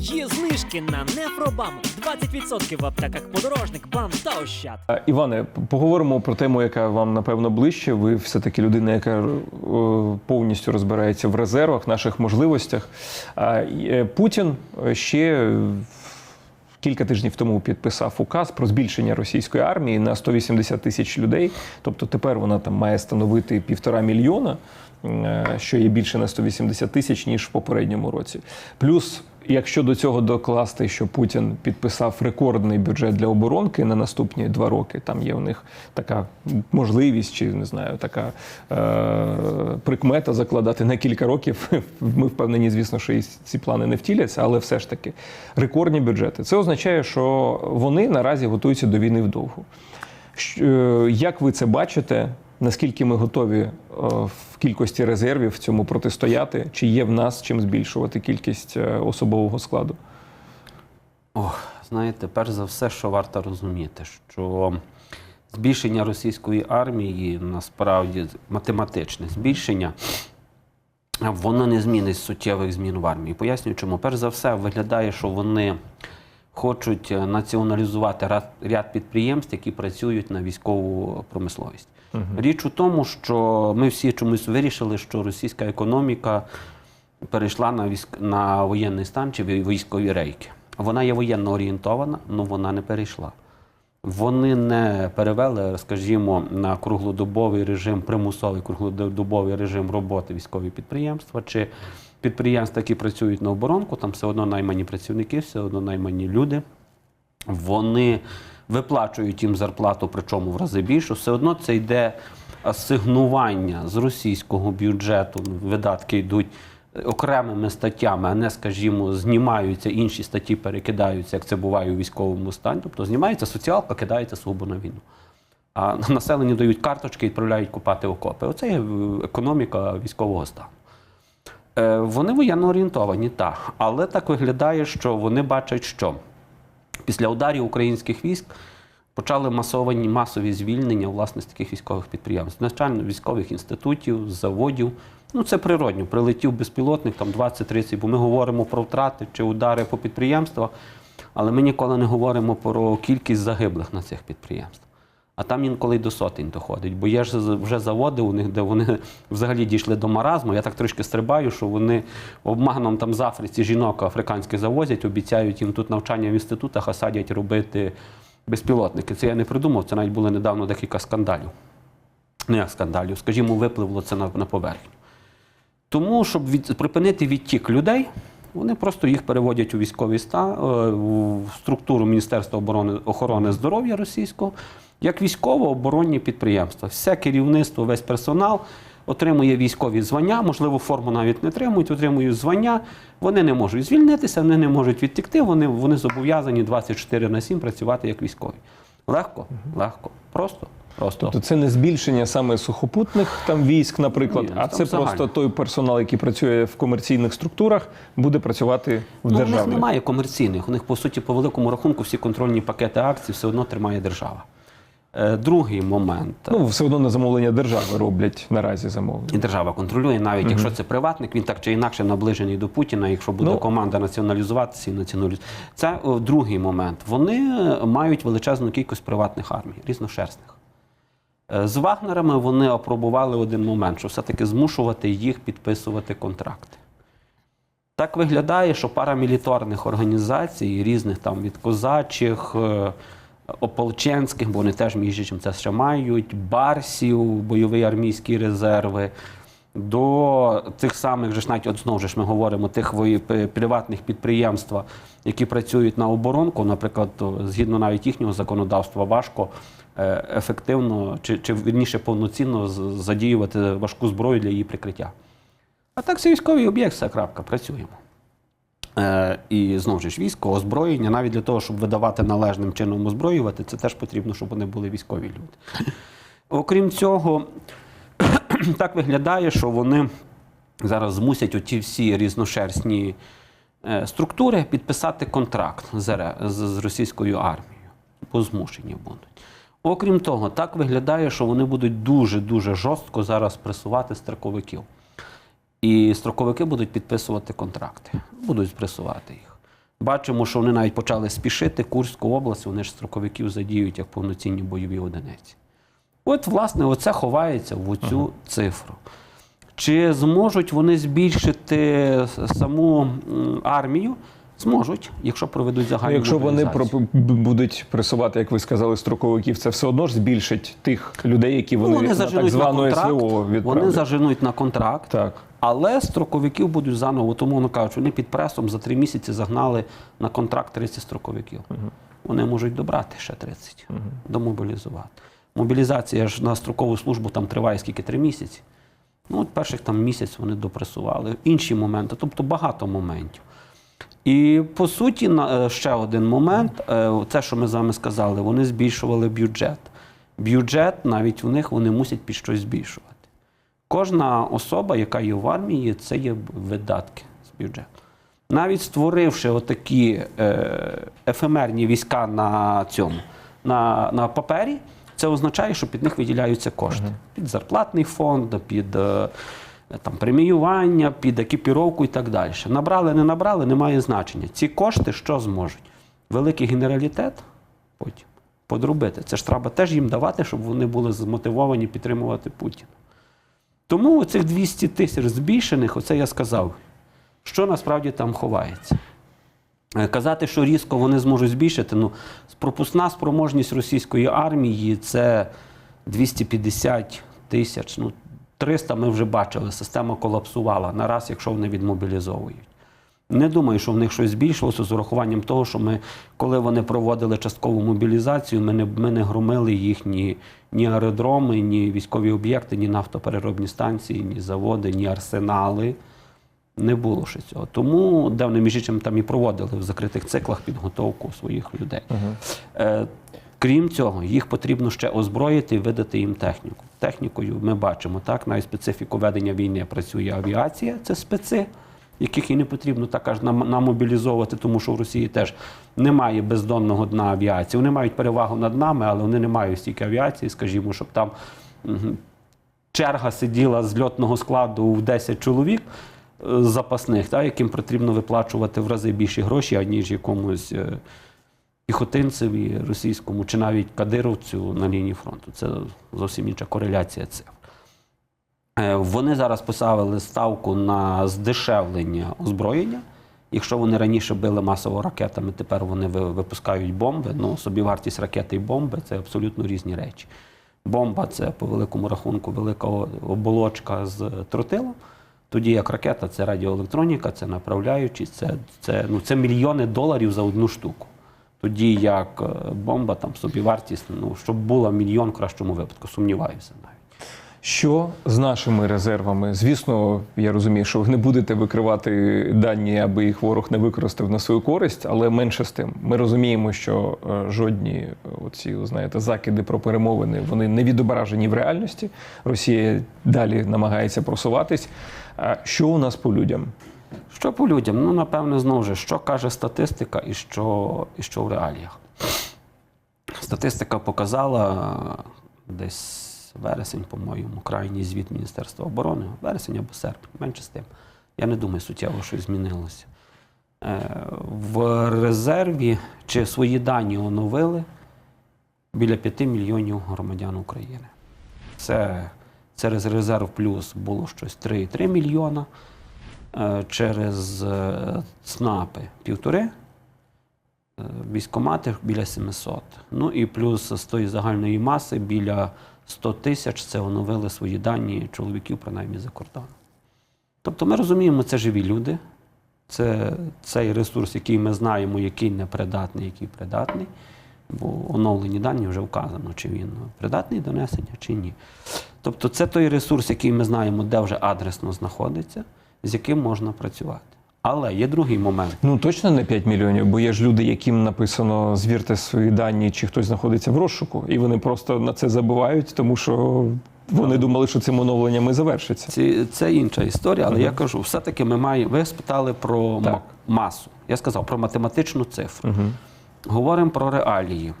Є знижки на Нефробам 20% в аптеках подорожник, бам та ощад. Іване, поговоримо про тему, яка вам напевно ближче. Ви все-таки людина, яка е, повністю розбирається в резервах, наших можливостях. Е, Путін ще е, кілька тижнів тому підписав указ про збільшення російської армії на 180 тисяч людей. Тобто тепер вона там має становити півтора мільйона, е, що є більше на 180 тисяч ніж в попередньому році. Плюс, якщо до цього докласти, що Путін підписав рекордний бюджет для оборонки на наступні два роки, там є у них така можливість, чи не знаю, така е- прикмета закладати на кілька років. Ми впевнені, звісно, що і ці плани не втіляться, але все ж таки рекордні бюджети. Це означає, що вони наразі готуються до війни вдовгу. Щ- е, Як ви це бачите? Наскільки ми готові е, в кількості резервів цьому протистояти? Чи є в нас чим збільшувати кількість е, особового складу? Ох, знаєте, перш за все, що варто розуміти, що збільшення російської армії насправді математичне збільшення, воно не змінить суттєвих змін в армії. Пояснюю, чому. Перш за все, виглядає, що вони хочуть е, націоналізувати ряд, підприємств, які працюють на військову промисловість. Річ у тому, що ми всі чомусь вирішили, що російська економіка перейшла на військ на воєнний стан чи військові рейки. Вона є воєнно орієнтована, але вона не перейшла. Вони не перевели, скажімо, на круглодобовий режим, примусовий круглодобовий режим роботи військові підприємства чи підприємства, які працюють на оборонку, там все одно наймані працівники, все одно наймані люди. Вони виплачують їм зарплату, причому в рази більше. Все одно це йде асигнування з російського бюджету. Видатки йдуть окремими статтями, а не, скажімо, знімаються інші статті, перекидаються, як це буває у військовому стані. Тобто знімається соціалка, кидається сугубо на війну. А населенню дають карточки і відправляють купати окопи. Оце є е, економіка військового стану. Е, Вони воєнно орієнтовані, так. Але так виглядає, що вони бачать, що після ударів українських військ почали масовані масові звільнення власне з таких військових підприємств, навчально військових інститутів, заводів. Ну це природньо. Прилетів безпілотник там 20-30, бо ми говоримо про втрати чи удари по підприємствах, але ми ніколи не говоримо про кількість загиблих на цих підприємствах. А там інколи до сотень доходить. Бо є ж вже заводи у них, де вони взагалі дійшли до маразму. Я так трошки стрибаю, що вони обманом там з Африці жінок африканських завозять, обіцяють їм тут навчання в інститутах, а садять робити безпілотники. Це я не придумав, це навіть були недавно декілька скандалів. Ну як скандалів, скажімо, випливло це на, на поверхню. Тому, щоб від, припинити відтік людей, вони просто їх переводять у військовий стан, в структуру Міністерства оборони охорони здоров'я російського, як військово-оборонні підприємства. Все керівництво, весь персонал отримує військові звання, можливо, форму навіть не отримують, отримують звання. Вони не можуть звільнитися, вони не можуть відтекти, вони, вони зобов'язані 24 на 7 працювати як військові. Легко, легко, просто, просто. Тобто це не збільшення саме сухопутних там військ, наприклад, Ні, а це загально. просто той персонал, який працює в комерційних структурах, буде працювати в Ну, у них немає комерційних. У них, по суті, по великому рахунку, всі контрольні пакети акцій все одно тримає держава. Е, другий момент. Ну, все одно на замовлення держави роблять наразі замовлення. І держава контролює, навіть якщо це приватник, він так чи інакше наближений до Путіна. Якщо буде Ну. команда націоналізуватися і націоналізувати. Це о, другий момент. Вони е, мають величезну кількість приватних армій, різношерстних. Е, З Вагнерами вони опробували один момент, що все-таки змушувати їх підписувати контракти. Так виглядає, що парамілітарних організацій, різних там від козачих, е, ополченських, бо вони теж між іншим це ще мають, барсів, бойові армійські резерви, до тих самих, же ж навіть от знову ж ми говоримо, тих приватних підприємств, які працюють на оборонку, наприклад, згідно навіть їхнього законодавства, важко е, ефективно чи, чи вірніше повноцінно задіювати важку зброю для її прикриття. А так це військовий об'єкт, все крапка, працюємо. Е, і знову ж військо, озброєння, навіть для того, щоб видавати належним чином озброювати, це теж потрібно, щоб вони були військові люди. Окрім цього, так виглядає, що вони зараз змусять оті всі різношерстні структури підписати контракт з, російською армією. По змушенню будуть. Окрім того, так виглядає, що вони будуть дуже-дуже жорстко зараз пресувати строковиків. І строковики будуть підписувати контракти, будуть пресувати їх. Бачимо, що вони навіть почали спішити Курську область, вони ж строковиків задіють як повноцінні бойові одиниці. От, власне, оце ховається в оцю цифру. Чи зможуть вони збільшити саму армію? Зможуть, якщо проведуть Ну, загальну Якщо вони будуть пресувати, як ви сказали, строковиків, це все одно ж збільшить тих людей, які Ну, вони, вони на так звану на контракт, СВО вони заженуть на контракт, Так. але строковиків будуть заново, тому вони кажуть, вони під пресом за три місяці загнали на контракт 30 строковиків. Вони можуть добрати ще 30, домобілізувати. Мобілізація ж на строкову службу там триває скільки? Три місяці. Ну, от перших там місяць вони допресували. Інші моменти, тобто багато моментів. І по суті, е, ще один момент, е, це, що ми з вами сказали, вони збільшували бюджет. Бюджет навіть у них вони мусять під щось збільшувати. Кожна особа, яка є в армії, це є видатки з бюджету. Навіть створивши отакі е, ефемерні війська на цьому, на, на папері, це означає, що під них виділяються кошти. Під зарплатний фонд, під е, там, преміювання, під екіпіровку і так далі. Набрали, не набрали, немає значення. Ці кошти що зможуть? Великий генералітет потім подробити. Це ж треба теж їм давати, щоб вони були змотивовані підтримувати Путіна. Тому оцих 200 тисяч збільшених, оце я сказав, що насправді там ховається. Е, Казати, що різко вони зможуть збільшити, ну, пропускна спроможність російської армії це 250 тисяч. Ну, 300 ми вже бачили, система колапсувала нараз, якщо вони відмобілізовують. Не думаю, що в них щось збільшилося з урахуванням того, що ми, коли вони проводили часткову мобілізацію, ми не, ми не громили їхні ні аеродроми, ні військові об'єкти, ні нафтопереробні станції, ні заводи, ні арсенали. Не було ще цього. Тому, де вони між іншим там і проводили в закритих циклах підготовку своїх людей. Е, крім цього, їх потрібно ще озброїти і видати їм техніку. Технікою ми бачимо, так, навіть специфіку ведення війни працює авіація, це специ, яких і не потрібно так аж намобілізовувати, тому що в Росії теж немає бездонного дна авіації. Вони мають перевагу над нами, але вони не мають стільки авіації, скажімо, щоб там. черга сиділа з льотного складу в 10 чоловік запасних, та, яким потрібно виплачувати в рази більші гроші, аніж якомусь е, піхотинцеві російському чи навіть кадировцю на лінії фронту. Це зовсім інша кореляція цифр. Е, Вони зараз поставили ставку на здешевлення озброєння. Якщо вони раніше били масово ракетами, тепер вони випускають бомби. Ну, собівартість ракети і бомби це абсолютно різні речі. Бомба це по великому рахунку велика оболочка з тротилом. Тоді як ракета це радіоелектроніка, це направляючі, це, це, ну, це мільйони доларів за одну штуку. Тоді як е, бомба, там собівартість, ну, щоб була мільйон в кращому випадку, сумніваюся навіть. Що з нашими резервами? Звісно, я розумію, що ви не будете викривати дані, аби їх ворог не використав на свою користь, але менше з тим. Ми розуміємо, що е, жодні е, оці, знаєте, закиди про перемовини вони не відображені в реальності. Росія далі намагається просуватись. Що у нас по людям? Що по людям? Ну, напевне, знову ж, що каже статистика і що, і що в реаліях. Статистика показала десь вересень, по-моєму, крайній звіт Міністерства оборони, вересень або серпень, менше з тим. Я не думаю, суттєво щось змінилося. Е, В резерві чи свої дані оновили біля 5 мільйонів громадян України. Це через резерв плюс було щось 3,3 мільйона. Е, через е, ЦНАПи півтори, е, військомати біля 700. Ну і плюс з тої загальної маси біля 100 тисяч це оновили свої дані чоловіків, принаймні за кордоном. Тобто ми розуміємо, це живі люди, це цей ресурс, який ми знаємо, який непридатний, який придатний. Бо оновлені дані вже вказано, чи він придатний до несення, чи ні. Тобто це той ресурс, який ми знаємо, де вже адресно знаходиться, з яким можна працювати. Але є другий момент. Ну точно не 5 мільйонів, бо є ж люди, яким написано звірте свої дані, чи хтось знаходиться в розшуку, і вони просто на це забувають, тому що вони думали, що цим оновленням і завершиться. Це, це інша історія, але я кажу, все-таки ми маємо. Ви спитали про Так. масу. Я сказав про математичну цифру. Говоримо про реалії.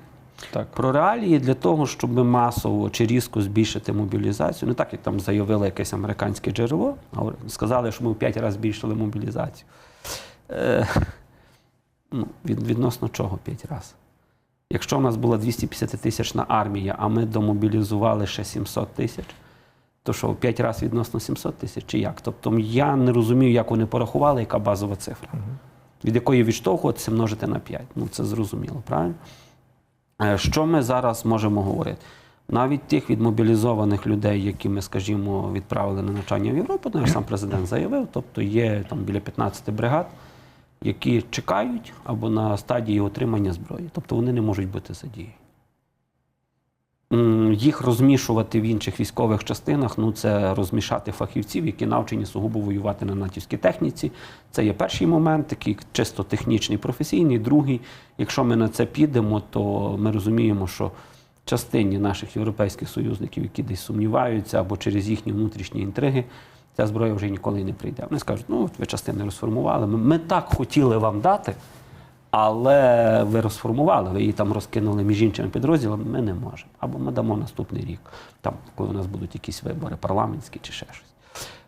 Так. Про реалії для того, щоб масово чи різко збільшити мобілізацію, не так як там заявило якесь американське джерело, а сказали, що ми в 5 разів збільшили мобілізацію. Е, Ну, від, відносно чого 5 разів? Якщо у нас була 250 тисячна армія, а ми домобілізували ще 700 тисяч, то що 5 разів відносно 700 тисяч чи як? Тобто я не розумію, як вони порахували, яка базова цифра, від якої відштовхуватися множити на 5. Ну це зрозуміло, правильно? Е, Що ми зараз можемо говорити? Навіть тих відмобілізованих людей, які ми, скажімо, відправили на навчання в Європу, навіть сам президент заявив, тобто є там біля 15 бригад, які чекають або на стадії отримання зброї, тобто вони не можуть бути задіяні. Їх розмішувати в інших військових частинах, ну це розмішати фахівців, які навчені сугубо воювати на натівській техніці. Це є перший момент, такий чисто технічний, професійний. Другий, якщо ми на це підемо, то ми розуміємо, що частині наших європейських союзників, які десь сумніваються або через їхні внутрішні інтриги, ця зброя вже ніколи не прийде. Вони скажуть, ну от ви частини розформували. Ми, ми так хотіли вам дати, але ви розформували, ви її там розкинули між іншими підрозділами, ми не можемо. Або ми дамо наступний рік, там, коли у нас будуть якісь вибори парламентські чи ще щось.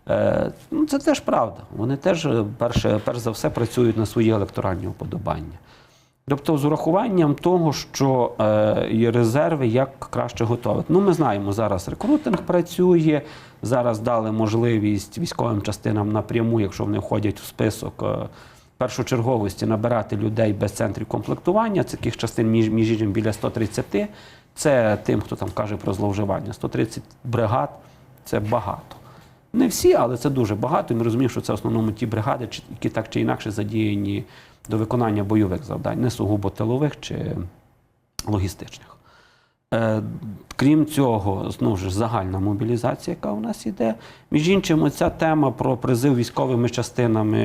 Е, ну, це теж правда. Вони теж, перше, перш за все, працюють на свої електоральні уподобання. Тобто, з урахуванням того, що е, резерви, як краще готовити. Ну, ми знаємо, зараз рекрутинг працює, зараз дали можливість військовим частинам напряму, якщо вони входять в список е, першочерговості, набирати людей без центрів комплектування. Таких частин між, між іншим біля 130. Це тим, хто там каже про зловживання. 130 бригад це багато. Не всі, але це дуже багато. І ми розуміємо, що це в основному ті бригади, які так чи інакше задіяні до виконання бойових завдань, не сугубо тилових чи логістичних. Е, Крім цього, знову ж загальна мобілізація, яка у нас іде. Між іншим, ця тема про призив військовими частинами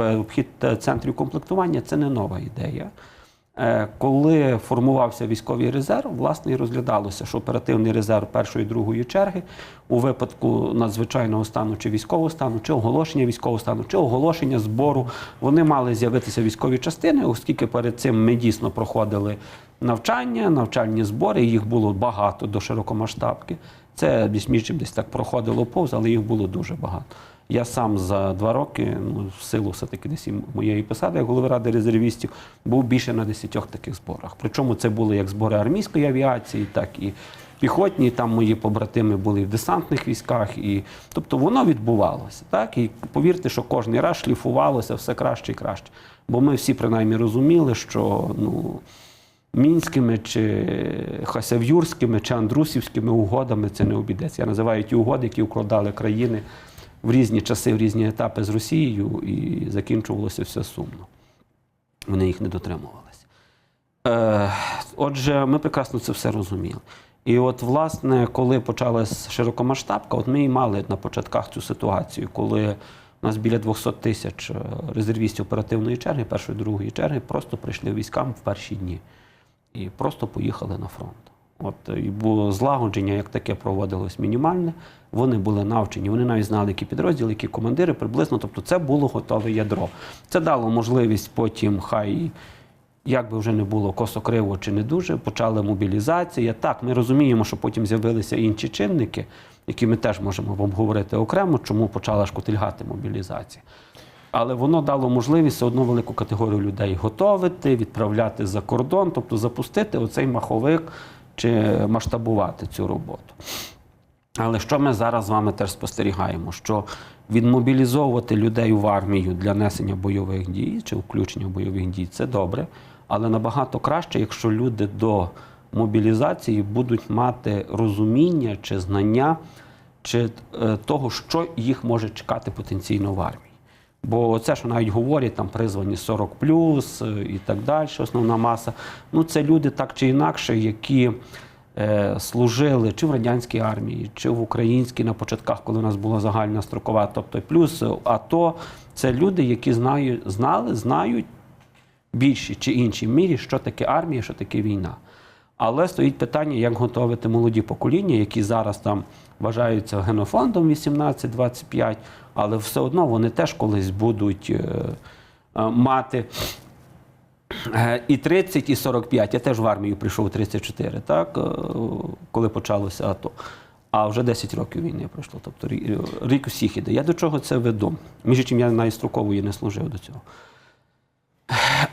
е, обхід е, центрів комплектування це не нова ідея. Е, Коли формувався військовий резерв, власне і розглядалося, що оперативний резерв першої і другої черги у випадку надзвичайного стану чи військового стану, чи оголошення військового стану, чи оголошення збору, вони мали з'явитися військові частини, оскільки перед цим ми дійсно проходили навчання, навчальні збори, їх було багато до широкомасштабки. Це між десь так проходило повз, але їх було дуже багато. Я сам за два роки, ну, в силу все-таки десь моєї посади, як голови ради резервістів, був більше на десятьох таких зборах. Причому це були як збори армійської авіації, так і піхотні. Там мої побратими були в десантних військах. І, тобто воно відбувалося. Так? І повірте, що кожен раз шліфувалося все краще і краще. Бо ми всі принаймні розуміли, що ну, мінськими чи хасавюрськими чи андрусівськими угодами це не обійдеться. Я називаю ті угоди, які укладали країни в різні часи, в різні етапи з Росією, і закінчувалося все сумно. Вони їх не дотримувалися. Е, отже, ми прекрасно це все розуміли. І от, власне, коли почалась широкомасштабка, от ми і мали на початках цю ситуацію, коли у нас біля 200 тисяч е, резервістів оперативної черги, першої другої черги, просто прийшли військам в перші дні і просто поїхали на фронт. От е, злагодження, як таке проводилось мінімальне. Вони були навчені, вони навіть знали, які підрозділи, які командири приблизно. Тобто, це було готове ядро. Це дало можливість потім, хай як би вже не було косо-криво чи не дуже, почали мобілізація. Так, ми розуміємо, що потім з'явилися інші чинники, які ми теж можемо обговорити окремо, чому почала шкутильгати мобілізація. Але воно дало можливість все одно велику категорію людей готовити, відправляти за кордон, тобто запустити оцей маховик чи масштабувати цю роботу. Але що ми зараз з вами теж спостерігаємо? Що відмобілізовувати людей в армію для несення бойових дій чи включення бойових дій це добре, але набагато краще, якщо люди до мобілізації будуть мати розуміння чи знання, чи е, того, що їх може чекати потенційно в армії. Бо це, що навіть говорять, там призвані 40 плюс і так далі, основна маса. Ну, це люди так чи інакше, які е, служили чи в радянській армії, чи в українській на початках, коли у нас була загальна строкова, тобто плюс е, АТО, це люди, які знають, знали, знають в більшій чи іншій мірі, що таке армія, що таке війна. Але стоїть питання, як готувати молоді покоління, які зараз там вважаються генофондом 18-25, але все одно вони теж колись будуть е, е, мати е, і 30, і 45. Я теж в армію прийшов 34, так, коли почалося АТО. А вже 10 років війни пройшло, тобто рі- рік усіх іде. Я до чого це веду? Між чим я навіть строкової не служив до цього.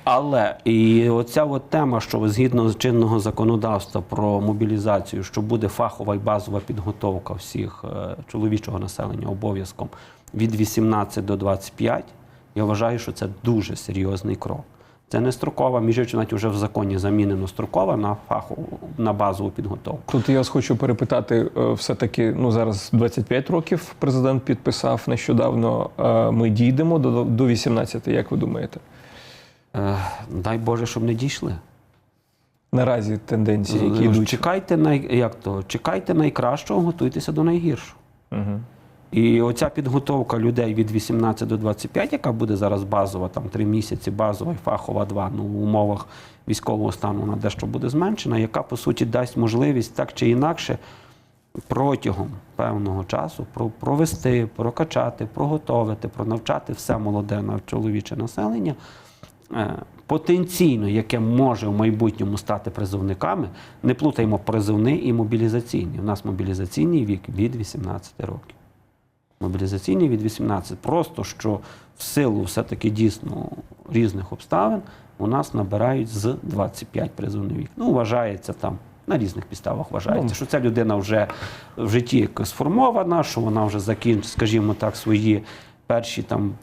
Але і оця от тема, що згідно з чинного законодавства про мобілізацію, що буде фахова і базова підготовка всіх е, чоловічого населення обов'язком від 18 до 25, я вважаю, що це дуже серйозний крок. Це не строкова, між іншим, навіть вже в законі замінено строкова на фахову на базову підготовку. Тут я хочу перепитати, е, все-таки ну зараз 25 років президент підписав нещодавно. Е, Ми дійдемо до 18, як ви думаєте? Е, дай Боже, щоб не дійшли. Наразі тенденції, які Е, йдуть. Чекайте най, як то, чекайте найкращого, готуйтеся до найгіршого. Угу. І оця підготовка людей від 18 до 25, яка буде зараз базова, там 3 місяці, базова і фахова 2, ну в умовах військового стану вона дещо буде зменшена, яка по суті дасть можливість так чи інакше протягом певного часу провести, прокачати, проготовити, пронавчати все молоде на чоловіче населення. Е, Потенційно, яке може в майбутньому стати призовниками, не плутаємо призовний і мобілізаційний. У нас мобілізаційний вік від 18 років мобілізаційний від 18. Просто що в силу все-таки дійсно різних обставин у нас набирають з 25 призовний вік. Ну, вважається там. На різних підставах вважається, Ну. що ця людина вже в житті сформована, що вона вже закінчить, скажімо так, свої перші там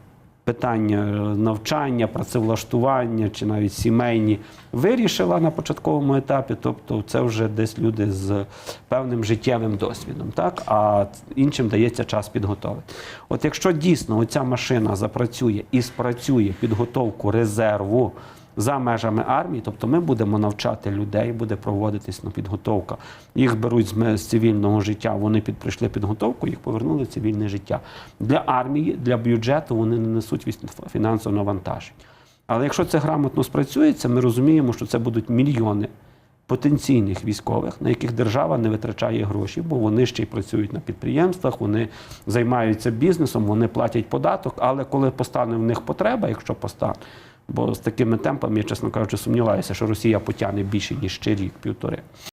питання е, навчання, працевлаштування чи навіть сімейні вирішила на початковому етапі. Тобто, це вже десь люди з певним життєвим досвідом, так а іншим дається час підготовити. От якщо дійсно оця машина запрацює і спрацює підготовку резерву. За межами армії, тобто ми будемо навчати людей, буде проводитись ну, підготовка. Їх беруть з, цивільного життя, вони під, прийшли підготовку, їх повернули в цивільне життя. Для армії, для бюджету вони не несуть фінансового навантаження. Але якщо це грамотно спрацюється, ми розуміємо, що це будуть мільйони потенційних військових, на яких держава не витрачає гроші, бо вони ще й працюють на підприємствах, вони займаються бізнесом, вони платять податок. Але коли постане в них потреба, якщо постане, бо з такими темпами, я чесно кажучи, сумніваюся, що Росія потягне більше ніж ще рік, півтори.